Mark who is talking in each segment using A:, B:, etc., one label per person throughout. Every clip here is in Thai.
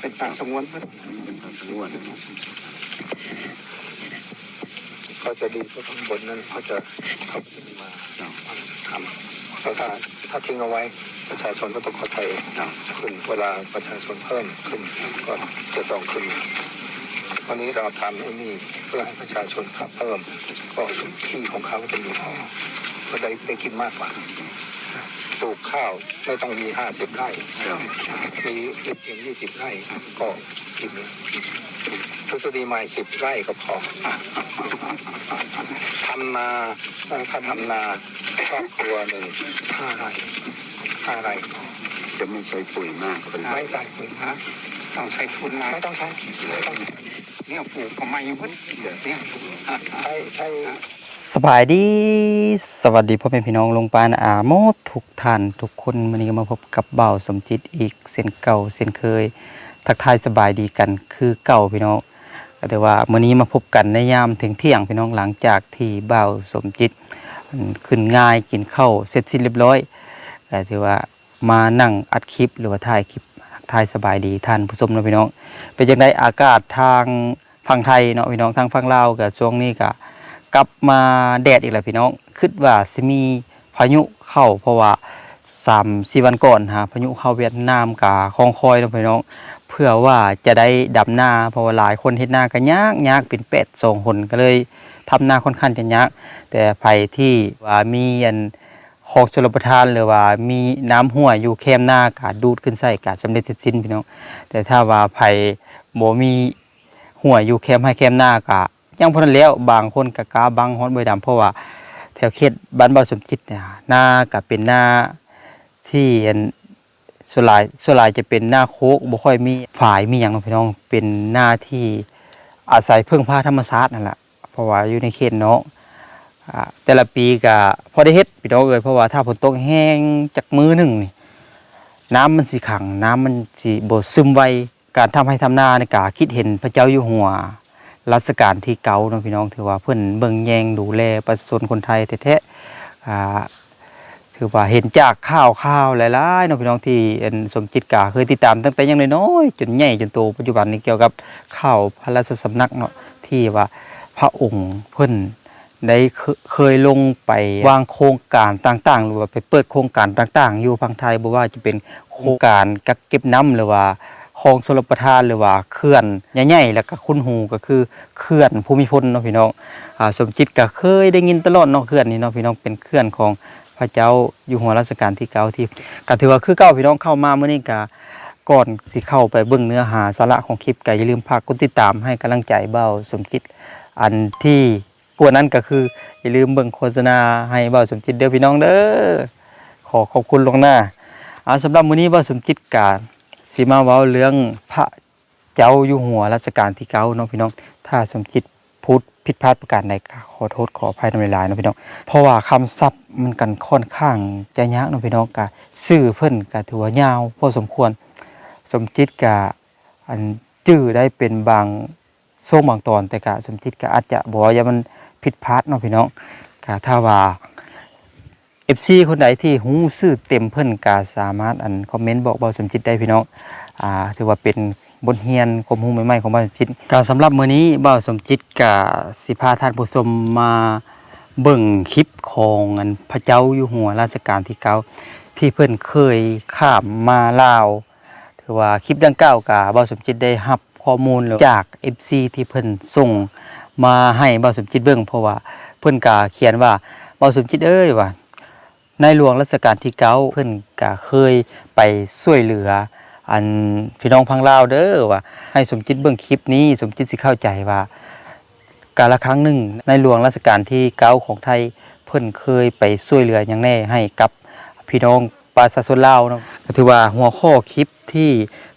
A: เป็นป่าสงวนมั้ย
B: เป็นพระสงวน
A: เขาจะดีเพราะข้างบนนั้นเขาจะเขาขึ้นมาทำแล้วถ้าถ้าทิ้งเอาไว้ประชาชนก็ต้องเข้าใจขึ้นเวลาประชาชนเพิ่มขึ้นก็จะต้องขึ้นวันนี้เราทำไอ้นี่เพื่อให้ประชาชนขับเพิ่มก็ที่ของเขาจะมีพอก็ได้ได้กินมากกว่า ลูกข้าวไม่ต้องมีห้าสิบไร่มีเพียงยี่สิบไร่ก็กินทฤษฎีใหม่สิบไร่ก็พอทำนาถ้าทำนาครอบครัวหนึ่งห้าไร่ห้าไร่
B: จะไม่ใช้ปุ๋ยมากเป็น
A: ไม่ใส่ปุ๋ยฮะ ต้องใส่ปุ๋ยนาไม่ต้องใช้ไม่ต้องเนี่ยปลูกก็ไม่พุ่นเนี่ยใช้ใช้
C: สบายดี สวัสดีพ่อแม่พี่น้องลงปานอาโมทุกท่านทุกคนวันนี้ก็มาพบกับเบ่าสมจิตอีกเส้นเก่าเส้นเคย ทักทายสบายดีกันคือเก่าพี่น้องแต่ว่ามื้อนี้มาพบกันในยามถึงเที่ยงพี่น้องหลังจากที่เบ่าสมจิตขึ้นง่ายกินข้าวเสร็จสิ้นเรียบร้อยแต่ถือว่ามานั่งอัดคลิปหรือว่าถ่ายคลิป ทายสบายดีท่านผู้ชมเนาะพี่น้อง เป็นจังไดอากาศทางฝั่งไทยเนาะพี่น้องทางฝั่งลาวกับช่วงนี้ก็กลับมาแดดอีกแล้วพี่น้องคิดว่าสิมีพายุเข้าเพราะว่าสามสี่วันก่อนฮะพายุเข้าเวียดนามกับคองคอยนะพี่น้อง เพื่อว่าจะได้ดำนาเพราะว่าหลายคนเฮ็ดนากันยากยากเป็นเป็ดสองคนก็เลยทำนาค่อนข้างจะยากแต่ไผที่ว่ามีอัน องชลประทานหรือว่ามีน้ำห้วยอยู่แคมหน้ากาดูดขึ้นใส่กาสำเร็จเสร็จสิ้นพี่น้องแต่ถ้าว่าไผบ่มีห้วยอยู่แคมให้แคมหน้ากะยังพอนั้นแล้วบางคนกะกาบางฮอนใบดำเพราะว่าแถวเขตบ้านบ่าวสมคิดเนี่ยหน้าก็เป็นหน้าที่อันส่วนหลายส่วนหลายจะเป็นหน้าโคกบ่ค่อยมีฝายมีหยังเนาะพี่น้องเป็นหน้าที่อาศัยพึ่งพาธรรมชาตินั่นแหละเพราะว่าอยู่ในเขตเนาะ แต่ละปีก็พอได้เฮ็ดพี่น้องเอ้ยเพราะว่าถ้าฝนตกแห้งจากมือหนึ่งนี่น้ำมันสิขัง น้ำมันสิบ่ซึมไวการทำให้ทำนาในกาคิดเห็นพระเจ้าอยู่หัวรัชกาลที่เก่าเนาะพี่น้องถือว่าเพิ่นเบิ่งแยงดูแลประชาชนคนไทยแท้ๆอ่าถือว่าเห็นจากข่าวข่าวหลายๆเนาะพี่น้องที่สมจิตกาเคยติดตามตั้งแต่ยังน้อยๆจนใหญ่จนโตปัจจุบันนี้เกี่ยวกับข่าวพระราชสำนักเนาะที่ว่าพระองค์เพิ่น ได้เคยลงไปวางโครงการต่างๆ หรือว่าไปเปิดโครงการต่าง ๆ อยู่พังไทยบ่ว่าจะเป็นโครงการกักเก็บน้ำหรือว่าคลองชลประทานหรือว่าเขื่อนใหญ่ๆแล้วก็คุ้นหูก็คือเขื่อนภูมิพลเนาะพี่น้องอ่าสมจิตก็เคยได้ยินตลอดเนาะเขื่อนนี้เนาะพี่น้องเป็นเขื่อนของพระเจ้าอยู่หัวรัชกาลที่เก้าที่ก็ถือว่าคือเก้าพี่น้องเข้ามาเมื่อนี้ก็ก่อนสิเข้าไปเบิ่งเนื้อหาสาระของคลิปก็อย่าลืมฝากกดติดตามให้กำลังใจเบ้าสมจิตอันที่ กว่านั้นก็คืออย่าลืมเบิ่งโฆษณาให้เบาวสมจิตเด้อพี่น้องเด้อขอขอบคุณลวงหน้าอ่าสำหรับมื้อนี้เบาวสมจิตกาสิมาเว้าเรื่องพระเจ้าอยู่หัวรัชกาลที่เก้าเนาะพี่น้อง ถ้าสมจิตพูดผิดพลาดประการใดขอโทษขออภัยในเวลายๆเนาะพี่น้อง เพราะว่าคำศัพท์มันกันค่อนข้างจะยากเนาะพี่น้องกะสื่อเพิ่นกะถือว่ายาวพอสมควร สมจิตกะอันจื้อได้เป็นบางโซ่บางตอนแต่กะสมจิตกะอาจจะบอกอย่ามัน ผิดพลาดเนาะพี่น้องกะถ้าว่าเอฟซีคนใดที่หูซื่อเต็มเพิ่นกาสามารถอันคอมเมนต์บอกเบาสมจิตได้พี่น้องอ่าถือว่าเป็นบทเรียนความรู้ใหม่ๆของเบาสมจิตการสำหรับมื้อนี้เบาสมจิตกะสิพาท่านผู้ชมมาเบิ่งคลิปของอันพระเจ้าอยู่หัวรัชกาลที่เก้าที่เพิ่นเคยข้ามมาลาว ถือว่าคลิปดังกล่าวกะเบาสมจิตได้รับข้อมูลจาก FC ที่เพิ่นส่ง มาให้เบาสมจิตเบิ่งเพราะว่าเพิ่อนกะเขียนว่าเบาสมจิตเอ้ยว่าในหลวงรัชกาลที่เก้าเพิ่อนก็เคยไปช่วยเหลือ อันพี่น้องพังลาวเด้อว่า ให้สมจิตเบิ่งคลิปนี้สมจิตสิเข้าใจว่า กาละครั้งหนึ่งในหลวงรัชกาลที่เก้าของไทยเพิ่อนเคยไปช่วยเหลืออย่างแน่ให้กับพี่น้องประชาชนลาวเนาะก็ถือว่าหัวข้อคลิปที่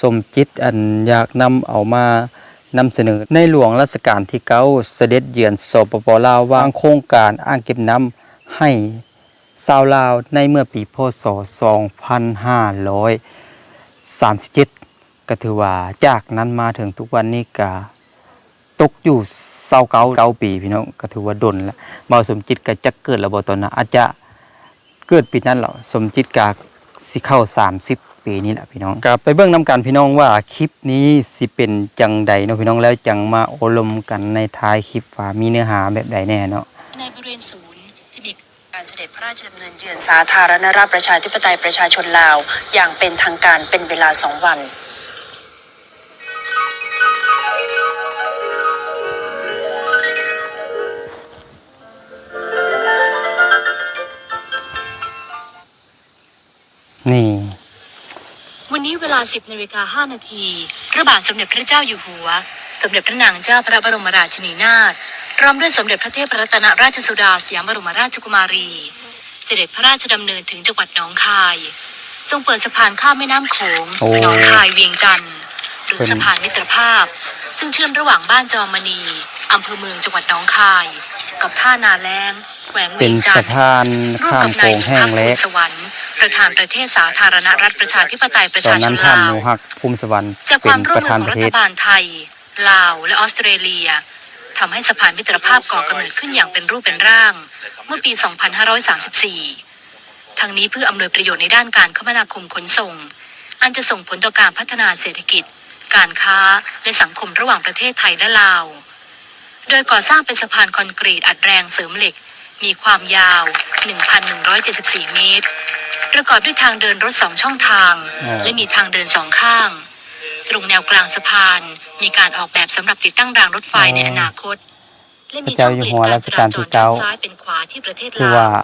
C: สมจิตอันอยากนำเอามา นำเสนอในหลวงรัชกาลที่เก้าเสด็จเยือนสปปลาววางโครงการอ่างเก็บน้ำให้ชาวลาวในเมื่อปีพศ 2537 ก็ถือว่าจากนั้นมาถึงทุกวันนี้ก็ตกอยู่เศร้าเก้าเก้าปีพี่น้องก็ถือว่าดนแล้วเบาสมจิตก็จะเกิดระบบตอนนั้นอาจจะเกิดปีนั้นหรอสมจิตกาสิเข้า 30 ปีปีนี่แหละพี่น้องก็ไปเบิ่งนํกันพี่น้องว่าคลิปนี้สิเป็นจังใดเนาะพี่น้องแล้วจังมาโอลมกันในท้ายคลิปว่ามีเนื้อหาแบบใดแน่เนาะ
D: ในบริเวณศูนย์จะมีการเสด็จพระราชดำเนินเยือนสาธารณรัฐประชาธิปไตยประชาชนลาว อย่างเป็นทางการเป็นเวลาสองวัน
C: นี่
D: ลา 10นาฬิกา5นาที พระบาทสมเด็จพระเจ้าอยู่หัว สมเด็จพระนางเจ้าพระบรมราชินีนาถพร้อมด้วยสมเด็จพระเทพรัตนราชสุดาสยามบรมราชกุมารี เสด็จพระราชดำเนินถึงจังหวัดหนองคาย ทรงเปิดสะพานข้ามแม่น้ำโขง
C: โอ้
D: หนองคายเวียงจันทร์หรือ
C: เป็น
D: สะพานมิตรภาพ ซึ่งเชื่อมระหว่างบ้านจอมมณีอำเภอเมืองจังหวัดหนองคาย กับท่านาแล้งแขวง
C: เป็
D: เวี
C: น
D: ยงจั
C: สะ
D: นทร์
C: พาน
D: ร่วม
C: ข้าม
D: กับ
C: โข
D: นาย
C: ง
D: นุ
C: แห้
D: พั
C: ง
D: ก
C: แล้
D: ภูลสวรรค์ประธานประเทศสาธารณรัฐประชาธิปไตยประ
C: ตอ
D: ชานช
C: นั้น
D: น
C: ท่าน
D: ลา
C: ห
D: ว
C: นูฮักภูมิสวรรค์
D: จากค
C: เป็
D: วานมร่
C: ป
D: วม
C: ระ
D: มื
C: ธา
D: อนของรั
C: ประเท
D: ฐ
C: ศ
D: บาลไทย ลาว และออสเตรเลียทำให้สะพานมิตรภาพก่อกำเนิดขึ้นอย่างเป็นรูปเป็นร่าง เมื่อปี 2534 ทั้งนี้เพื่ออำนวยประโยชน์ในด้านการคมนาคมขนส่ง อันจะส่งผลต่อการพัฒนาเศรษฐกิจ การค้า และสังคมระหว่างประเทศไทยและลาว โดยก่อสร้างเป็นสะพานคอนกรีตอัดแรงเสริมเหล็ก มีความยาว 1,174 เมตร ประกอบด้วยทางเดินรถสองช่องทาง
C: อ๋อ
D: และมีทางเดินสองข้าง ตรงแนวกลางสะพาน มีการออกแบบสำหรับติดตั้งรางรถไฟในอนาคต และมีช่องเปลี่ยนการจราจรด้านซ้ายเป็นขวาที่ประเทศ
C: คือ
D: ลา
C: ว่าว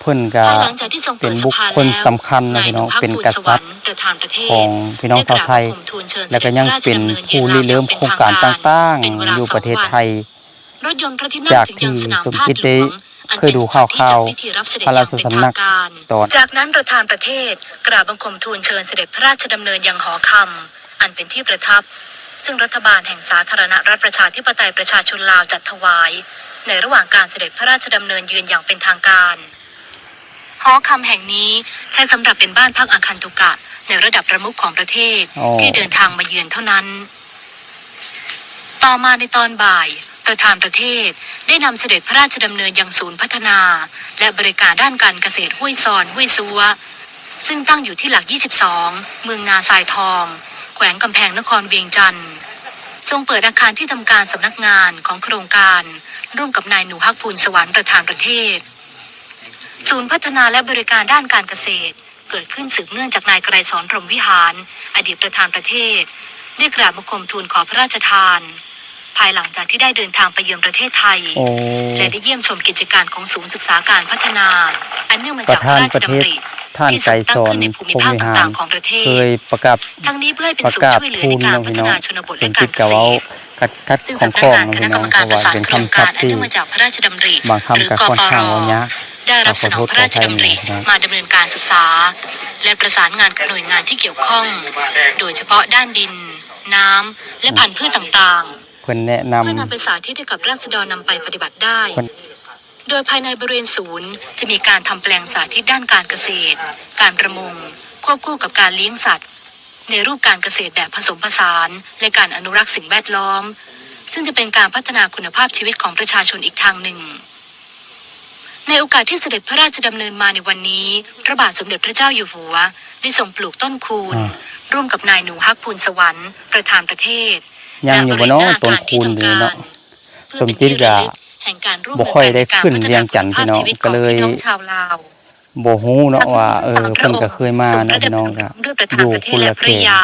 C: เพิ่นก็
D: ภายหลังจากที่ทรง
C: เป็
D: เปิ
C: น
D: ด
C: บุ
D: สะ
C: ค
D: พาน
C: คล
D: แล้ว
C: สำคัญนะพี่น้องา
D: ย
C: เป็น
D: ภูล
C: ก
D: ส
C: ษั
D: ว
C: ต
D: ร
C: ริ
D: ร
C: ย์
D: ประธานประเทศ
C: ของพี่น้องชาวไทย แล้วก็ยังเป็นผู้ริเริ่มโครงการต่างๆ อยู่ประเทศไทย
D: รถยนต์พระที่นั่ง
C: จาก
D: ถึงยังสนาม
C: ที่สม
D: ธา
C: คิ
D: ตุ
C: ด
D: หล
C: ได้
D: วงอัน
C: เคยดู
D: ป็นสถนที่
C: ข่าวๆ
D: จัดพิธีรับเสด็จ
C: พระราช
D: อย่ง
C: สำนัก
D: เป็นทางการ
C: ตอน
D: จากนั้นประธานประเทศกราบบังคมทูลเชิญเสด็จพระราชดำเนินยังหอคำอันเป็นที่ประทับ ซึ่งรัฐบาลแห่งสาธารณรัฐประชาธิปไตยประชาชนลาวจัดถวาย ในระหว่างการเสด็จพระราชดำเนินยืนอย่างเป็นทางการ หอคำแห่งนี้ใช้สำหรับเป็นบ้านพักอาคันตุกะ ในระดับประมุขของประเทศ
C: อ๋อ
D: ที่เดินทางมาเยือนเท่านั้น ต่อมาในตอนบ่าย ประธานประเทศได้นำเสด็จพระราชดำเนินยังศูนย์พัฒนา และบริการด้านการเกษตรห้วยซอนห้วยซัว ซึ่งตั้งอยู่ที่หลัก 22 เมืองนาทรายทอง แขวงกำแพงนครเวียงจันทร์ทรงเปิดอาคารที่ทำการสำนักงานของโครงการ ร่วมกับนายหนูฮักพูลสวรรค์ประธานประเทศ ศูนย์พัฒนาและบริการด้านการเกษตร เกิดขึ้นสืบเนื่องจากนายไกรสอนพรหมวิหาร อดีตประธานประเทศ ได้กราบบังคมทูลขอพระราชทาน ภายหลังจากที่ได้เดินทางไปเยือนประเทศไทย
C: โอ้
D: และได้เยี่ยมชมกิจการของศูนย์ศึกษาการพัฒนา อันเนื่องมา
C: ป
D: จาก
C: ระ
D: พระ
C: ธาน
D: ราช
C: ประเท
D: ดำ
C: ศ
D: ริ
C: ท่าน
D: ที่
C: ไก
D: ท
C: ร
D: รง
C: ส
D: ตั้ง
C: อน
D: ขึ้นในภู
C: พ
D: มิ
C: ง
D: ภาค
C: วิหา
D: ต่ารงๆของประเท
C: เค
D: ศ
C: ยประกาศ
D: ทั้งนี้เพื่อให้เป็น
C: ประ
D: ศูน
C: กา
D: ย์
C: ศ
D: ช่วยเหลือ
C: ทู
D: ใน
C: ล
D: การ
C: น้อง
D: พั
C: พี่
D: ฒ
C: น้อง
D: นาชนบท
C: เป็
D: และ
C: น
D: กา
C: จิ
D: ร
C: ต
D: เก
C: กะ
D: ษ
C: เว้า
D: ตร
C: กัดกัด
D: ซึ่ง
C: ของ
D: สำ
C: ข
D: นัก
C: อง
D: งาน
C: นะ
D: ค
C: พี่
D: ณะ
C: น้
D: ก
C: อ
D: รงรม
C: เพ
D: การ
C: ราะ
D: ประ
C: ว่า
D: สาน
C: เป็น
D: โครง
C: คำศั
D: กา
C: พ
D: ร
C: ท์
D: อัน
C: ที่
D: เนื่องมาจากพระราชดำริ
C: บาง
D: หรือ
C: คำกับ
D: ก
C: ค่อน
D: ป
C: ข้าง
D: ร
C: เอายาก
D: ได้รับสนองพระราชดำริ
C: ขอโทษขออภัยนะ
D: มาดำเนินการศึกษา และประสานงานกับหน่วยงานที่เกี่ยวข้อง โดยเฉพาะด้านดิน น้ำและพันธุ์พืชต่างๆ
C: เพิ่นแนะนำ
D: เพื่อนำไปสาธิตให้กับราษฎรนำไปปฏิบัติได้
C: คน
D: โดยภายในบริเวณศูนย์จะมีการทำแปลงสาธิตด้านการเกษตร การประมง ควบคู่กับการเลี้ยงสัตว์ ในรูปการเกษตรแบบผสมผสาน และการอนุรักษ์สิ่งแวดล้อม ซึ่งจะเป็นการพัฒนาคุณภาพชีวิตของประชาชนอีกทางหนึ่ง ในโอกาสที่เสด็จพระราชดำเนินมาในวันนี้ พระบาทสมเด็จพระเจ้าอยู่หัวได้ทรงปลูกต้นคูณ
C: อ่า
D: ร่วมกับนายหนูฮักพูลสวรรค์ประธานประเทศ
C: ยังอยู่บ่เนาะต้นคูณอยู่เนาะสมจิตก็บ่ค่อยได้ขึ้นเวียงจันทน์พี่น้องก็เลย
D: ชาวลาว
C: บ่ฮู้เนาะว่าเออเพิ่นก็เคยมานะพี่น้องก็
D: ด้วยประธา
C: อนยู่
D: ประเท
C: ค
D: ศ
C: น
D: และ
C: ละ
D: ภ
C: เข
D: ริ
C: ต
D: ยา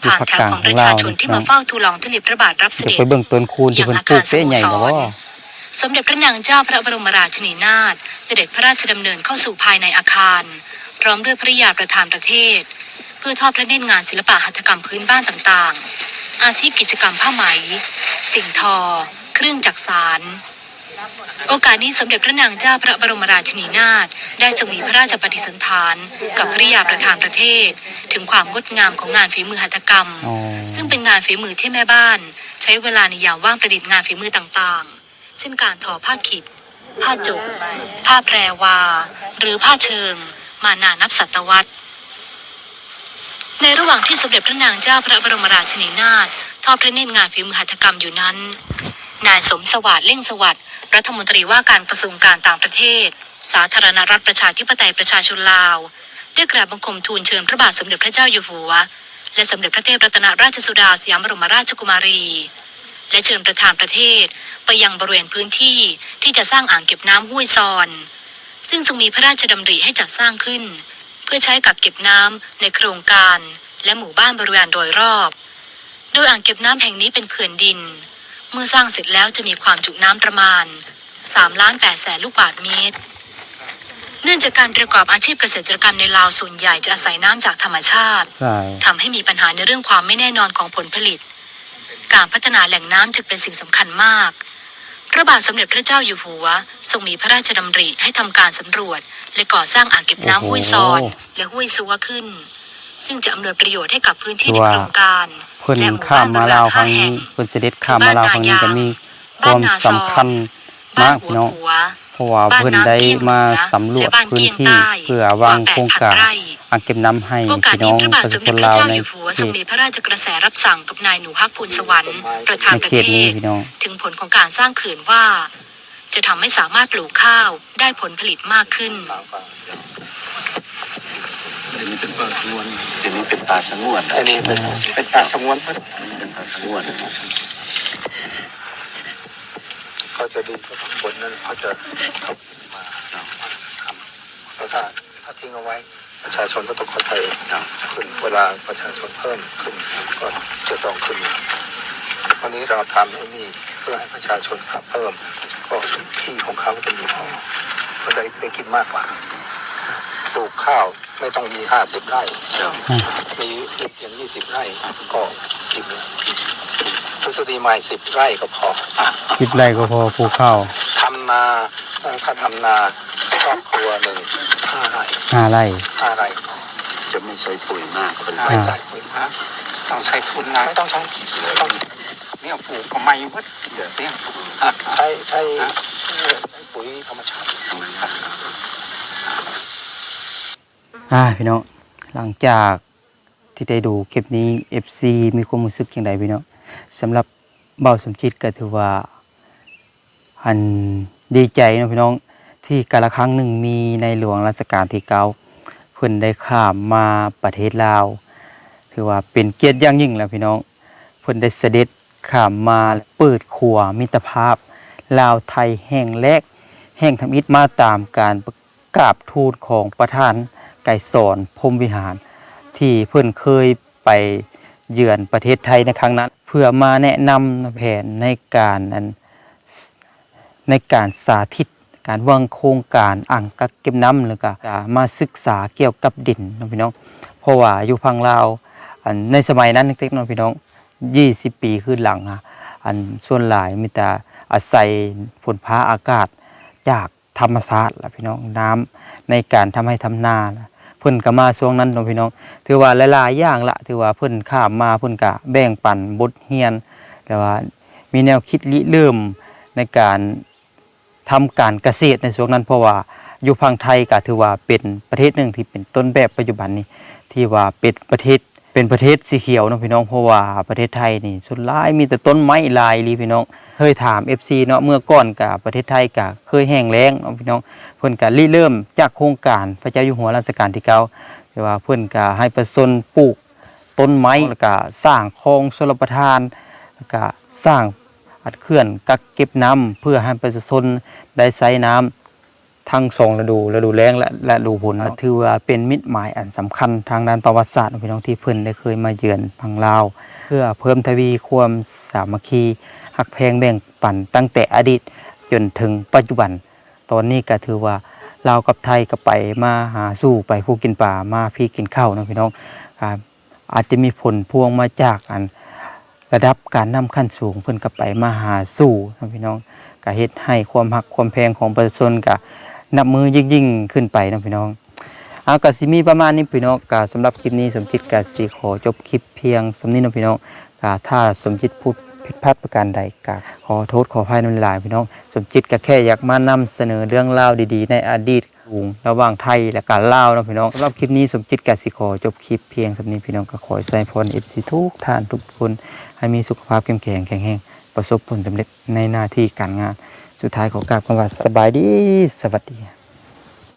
C: อยู่
D: ผ่าน
C: ภาค
D: แถว
C: กลาง
D: ของ
C: ข
D: ป
C: อง
D: ระ
C: ลา
D: ชาวชนที่มา
C: เนาะ
D: เฝ้าทูลองทุลีพระบาทรับเส
C: เดี๋ยว
D: ด็จ
C: ไปเบิ่งต้นคูณที่เพิ่นปลูกเต้ใหญ่บ่
D: สมเด็จพระนางเจ้าพระบรมราชินีนาถเสด็จพระราชดำเนินเข้าสู่ภายในอาคาร พร้อมด้วยภริยาประธานประเทศ เพื่อทอดพระเนตรงานศิลปะหัตถกรรมพื้นบ้านต่างๆ อาทิกิจกรรมผ้าไหม สิ่งทอ เครื่องจักสานโอกาสนี้สมเด็จพระนางเจ้าพระบรมราชินีนาถได้ทรงมีพระราชปฏิสันถานกับภริยาประธานประเทศ ถึงความงดงามของงานฝีมือหัตถกรรม
C: อ๋อ
D: ซึ่งเป็นงานฝีมือที่แม่บ้าน ใช้เวลาในยามว่างประดิษฐ์งานฝีมือต่างๆ เช่นการทอผ้าขิด ผ้าจุก ผ้าแพรวา หรือผ้าเชิง มานานนับศตวรรษ ในระหว่างที่สมเด็จพระนางเจ้าพระบรมราชินีนาถทอดพระเนตรงานฝีมือหัตถกรรมอยู่นั้น นายสมสวัสดิ์เล่งสวัสดิ์รัฐมนตรีว่าการกระทรวงการต่างประเทศ สาธารณรัฐประชาธิปไตยประชาชนลาว ได้กราบบังคมทูลเชิญพระบาทสมเด็จพระเจ้าอยู่หัว และสมเด็จพระเทพรัตนราชสุดาสยามบรมราชกุมารี และเชิญประธานประเทศไปยังบริเวณพื้นที่ที่จะสร้างอ่างเก็บน้ำห้วยซอน ซึ่งทรงมีพระราชดำริให้จัดสร้างขึ้น เพื่อใช้กักเก็บน้ำในโครงการ และหมู่บ้านบริเวณโดยรอบ โดยอ่างเก็บน้ำแห่งนี้เป็นเขื่อนดิน เมื่อสร้างเสร็จแล้วจะมีความจุน้ำประมาณ3ล้าน8แสนลูกบาศก์เมตร เนื่องจากการประกอบอาชีพเกษตรกรรมในลาวส่วนใหญ่จะอาศัยน้ำจากธรรมชาติ
C: ใช่
D: ทำให้มีปัญหาในเรื่องความไม่แน่นอนของผลผลิต การพัฒนาแหล่งน้ำจึงเป็นสิ่งสำคัญมาก พระบาทสมเด็จพระเจ้าอยู่หัวทรงมีพระราชดำริให้ทำการสำรวจ และก่อสร้างอ่างเก็บน้ำห้วยซอน และห้วยซัวขึ้น ซึ่งจะอำนวยประโยชน์ให้กับพื้นที่ในโครงการ
C: เพิ่น
D: และหมู่
C: ข้ามมาลาวครั้ง
D: บ้นบริเวณห้
C: นี้
D: แห่ง
C: เพิ่นเสด็จข้ามมาลาวครั้งนี้ก็มีค
D: บ้าน
C: วาม
D: นาซอ
C: สำคัญ
D: บ้ามา
C: นก
D: หัว
C: พี่น้อง
D: ขัว
C: เพราะว่าเพิ่นได้มาสำรวจ
D: และบ้าน
C: พื้น
D: เกี้ยง
C: ที่
D: ใต้
C: เพื่อวางโครงการ
D: กว่า8,000ไร่
C: อ่างเก็บน้ำให้
D: โอกาส
C: พี่น้
D: นี้
C: อง
D: พระบาท
C: ประ
D: ส
C: ชามช
D: เด็จ
C: น
D: พระ
C: ลาว
D: เจ้า
C: ใน
D: อยู่หัว
C: เข
D: ทรง
C: ต
D: มีพระราชกระแสรับสั่งกับนายหนูฮักพูนสวรรค์ประธาน
C: ใน
D: ประ
C: เข
D: เท
C: ตนี้
D: ศ
C: พี่น้อง
D: ถึงผลของการสร้างเขื่อนว่า จะทำให้สามารถปลูกข้าวได้ผลผลิตมากขึ้น
B: เดี๋ยวนี้เป็นป่าสงวนเดี๋ยวนี้เป็นป่าสงวน
A: อันนี้เป็นเป็นป่าสงวน
B: เป็นป่าสงวน
A: เขาจะดีเพราะข้างบนนั้นเขาจะทำมาทำแล้วถ้าถ้าทิ้งเอาไว้ ประชาชนก็ต้องเข้าใจขึ้นเวลาประชาชนเพิ่มขึ้นก็จะต้องขึ้นวันนี้เราทำไอ้นี่เพื่อให้ประชาชนขับเพิ่ม ก็ที่ของเขาจะมีพอก็ได้ได้กินมากกว่าปลูกข้าวไม่ต้องมีห้าสิบไร่มีเพียงยี่สิบไร่ก็กินแล้วทฤษฎีใหม่สิบไร่ก็พอ
C: สิบไร่ก็พอปลูกข้าว
A: ทำนาเอ่อถ้าทำนา ครอบครัวหนึ่งห้าไร่
C: ห้าไร่
A: ห้าไร่
B: จะไม่ใช้ปุ๋ยมากคน
A: ไม่ใส่ปุ๋ยนะต้องใช้ฝุ่นนะไม่ต้องใช้ต้องเนี่ยปลูกก็ไม่วัดเนี่ยอะใช้ใช้ใช้ปุ๋ยธรรมชาติ
B: ทำไมครับ
C: อ่าพี่น้องหลังจากที่ได้ดูคลิปนี้ FC มีความรู้สึกอย่างไรพี่น้องสำหรับเบาสมจิตก็ถือว่าอันดีใจเนาะพี่น้อง ที่กาละครั้งหนึ่งมีในหลวงรัชกาลที่เก้าเพิ่นได้ข้ามมาประเทศลาว ถือว่าเป็นเกียรติอย่างยิ่งแล้วพี่น้องเพิ่นได้เสด็จข้ามมาเปิดขัวมิตรภาพ ลาวไทยแห่งแรก แห่งทำอิฐมาตามการประกราบทูลของประธานไก่สอนพรมวิหาร ที่เพิ่นเคยไปเยือนประเทศไทยในครั้งนั้น เพื่อมาแนะนำแผนในการนั้นในการสาธิต การวางโครงการอ่างกักเก็บน้ำแล้วก็มาศึกษาเกี่ยวกับดินเนาะพี่น้อง เพราะว่าอยู่พังลาวอันในสมัยนั้นเล็กๆเนาะพี่น้อง 20 ปีขึ้นหลังอะอันส่วนหลายมีแต่อาศัยฝนฟ้าอากาศจากธรรมชาติล่ะพี่น้องน้ำในการทำให้ทำนาเพิ่นก็มาช่วงนั้นเนาะพี่น้อง ถือว่าหลายๆอย่างละถือว่าเพิ่นข้ามมาเพิ่นก็แบ่งปันบทเรียน แต่ว่ามีแนวคิดริเริ่มในการ ทำการเกษตรในช่วงนั้นเพราะว่าอยู่พังไทยก็ถือว่าเป็นประเทศหนึ่งที่เป็นต้นแบบปัจจุบันนี้ที่ว่าเป็นประเทศเป็นประเทศสีเขียวเนาะพี่น้องเพราะว่าประเทศไทยนี่ส่วนหลายมีแต่ต้นไม้ลายอีหลีพี่น้องเคยถาม FC เนาะเมื่อก่อนกับประเทศไทยก็เคยแห้งแล้งเนาะพี่น้องเพิ่อนก็ริเริ่มจากโครงการพระเจ้าอยู่หัวรัชกาลที่เก้าแต่ว่าเพิ่อนก็ให้ประชาชนปลูกต้นไม้แล้วก็สร้างคลองชลประทานแล้วก็สร้าง อัดเขื่อนกักเก็บน้ำเพื่อให้ประชาชนได้ใช้น้ำทั้งสองฤดูฤดูแล้งและและฤดูฝนถือว่าเป็นมิตรหมายอันสำคัญทางด้านประวัติศาสตร์พี่น้องที่เพิ่นได้เคยมาเยือนพังลาว เพื่อเพิ่มทวีความสามัคคีหักแพงแบ่งปันตั้งแต่อดีตจนถึงปัจจุบัน ตอนนี้ก็ถือว่าลาวกับไทยก็ไปมาหาสู้ไปผู้กินป่ามาพี่กินข้าวนะพี่น้องครับอาจจะมีผลพวงมาจากอัน ระดับการนำขั้นสูงเพิ่นก็ไปมาหาสู้นะพี่น้องก็เฮ็ดให้ความหักความแพงของประชาชนก็นับมือยิ่งยิ่งขึ้นไปนะพี่น้องเอากสิมีประมาณนี้พี่น้องกสำหรับคลิปนี้สมจิตกสิขอจบคลิปเพียงสำนี้นะพี่น้องกถ้าสมจิตพูดผิดพลาดประการใดกขอโทษขออภัยน้ำลายพี่น้อง สมจิตก็แค่อยากมานำเสนอเรื่องราวดีๆ ในอดีต ลุงระหว่างไทยและการลาวนะพี่น้องสำหรับคลิปนี้สมจิตกสิขอจบคลิปเพียงสำนี้พี่น้องก็ขอให้ใส่พรเอฟซีทุกท่านทุกคนให้มีสุขภาพเข้มแข็งแข็งแรงประสบผลสำเร็จในหน้าที่การงานสุดท้ายขอกราบคำว่าสบายดีสวัสดี